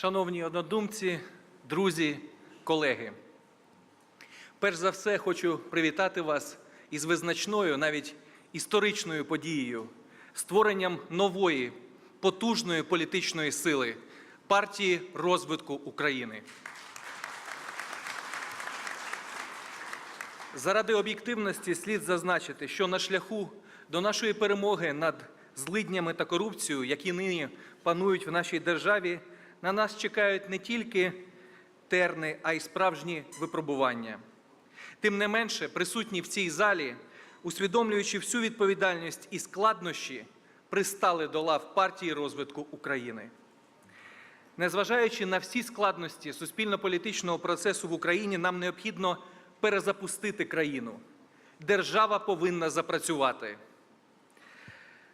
Шановні однодумці, друзі, колеги. Перш за все хочу привітати вас із визначною, навіть історичною подією, створенням нової, потужної політичної сили партії розвитку України. Заради об'єктивності слід зазначити, що на шляху до нашої перемоги над злиднями та корупцією, які нині панують в нашій державі, на нас чекають не тільки терни, а й справжні випробування. Тим не менше, присутні в цій залі, усвідомлюючи всю відповідальність і складнощі, пристали до лав партії розвитку України. Незважаючи на всі складності суспільно-політичного процесу в Україні, нам необхідно перезапустити країну. Держава повинна запрацювати.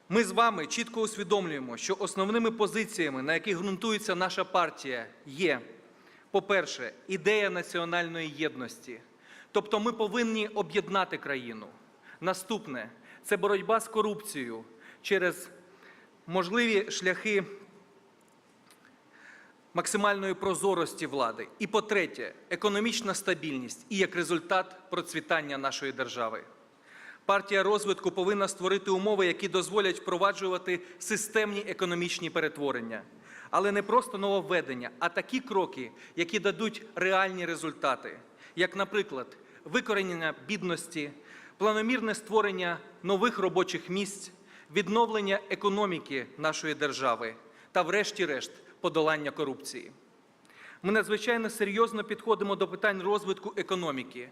Ми з вами чітко усвідомлюємо, що основними позиціями, на яких ґрунтується наша партія, є, по-перше, ідея національної єдності. Тобто ми повинні об'єднати країну. Наступне це боротьба з корупцією через можливі шляхи максимальної прозорості влади. І по-третє, економічна стабільність і як результат процвітання нашої держави. Партія розвитку повинна створити умови, які дозволять впроваджувати системні економічні перетворення, але не просто нововведення, а такі кроки, які дадуть реальні результати, як, наприклад, викоренення бідності, планомірне створення нових робочих місць, відновлення економіки нашої держави та, врешті-решт, подолання корупції. Ми надзвичайно серйозно підходимо до питань розвитку економіки.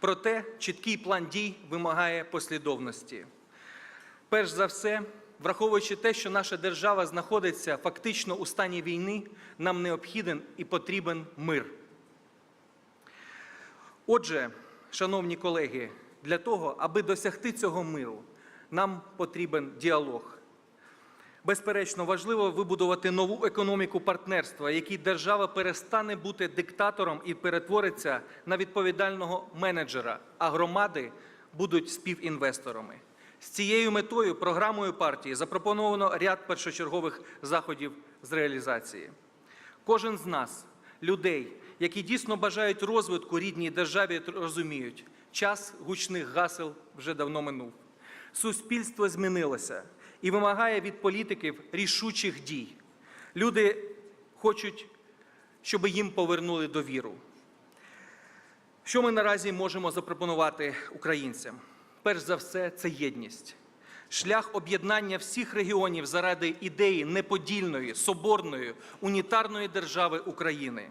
Проте чіткий план дій вимагає послідовності. Перш за все, враховуючи те, що наша держава знаходиться фактично у стані війни, нам необхіден і потрібен мир. Отже, шановні колеги, для того, аби досягти цього миру, нам потрібен діалог. Безперечно, важливо вибудувати нову економіку партнерства, якій держава перестане бути диктатором і перетвориться на відповідального менеджера, а громади будуть співінвесторами. З цією метою програмою партії запропоновано ряд першочергових заходів з реалізації. Кожен з нас, людей, які дійсно бажають розвитку рідній державі, розуміють, час гучних гасел вже давно минув. Суспільство змінилося і вимагає від політиків рішучих дій. Люди хочуть, щоб їм повернули довіру. Що ми наразі можемо запропонувати українцям? Перш за все, це єдність. Шлях об'єднання всіх регіонів заради ідеї неподільної, соборної, унітарної держави України.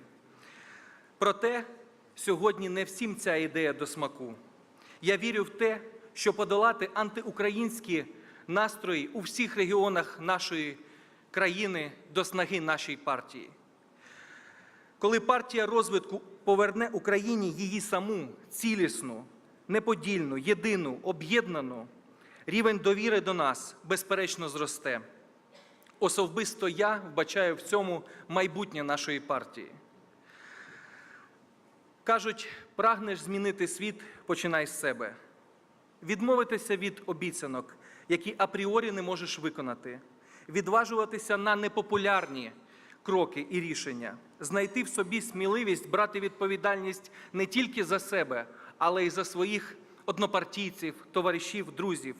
Проте сьогодні не всім ця ідея до смаку. Я вірю в те, що подолати антиукраїнські настрої у всіх регіонах нашої країни до снаги нашої партії. Коли партія розвитку поверне Україні її саму цілісну, неподільну, єдину, об'єднану, рівень довіри до нас безперечно зросте. Особисто я вбачаю в цьому майбутнє нашої партії. Кажуть, прагнеш змінити світ, починай з себе. Відмовитися від обіцянок, які апріорі не можеш виконати, відважуватися на непопулярні кроки і рішення, знайти в собі сміливість брати відповідальність не тільки за себе, але й за своїх однопартійців, товаришів, друзів.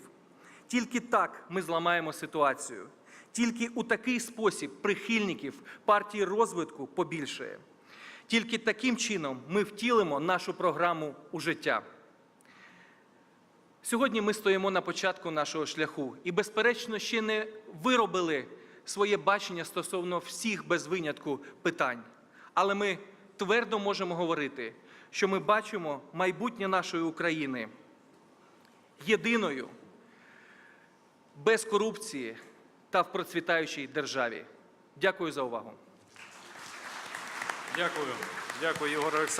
Тільки так ми зламаємо ситуацію. Тільки у такий спосіб прихильників партії розвитку побільшає. Тільки таким чином ми втілимо нашу програму у життя. Сьогодні ми стоїмо на початку нашого шляху і, безперечно, ще не виробили своє бачення стосовно всіх без винятку питань. Але ми твердо можемо говорити, що ми бачимо майбутнє нашої України єдиною, без корупції та в процвітаючій державі. Дякую за увагу. Дякую. Дякую, Єгор Олександрович.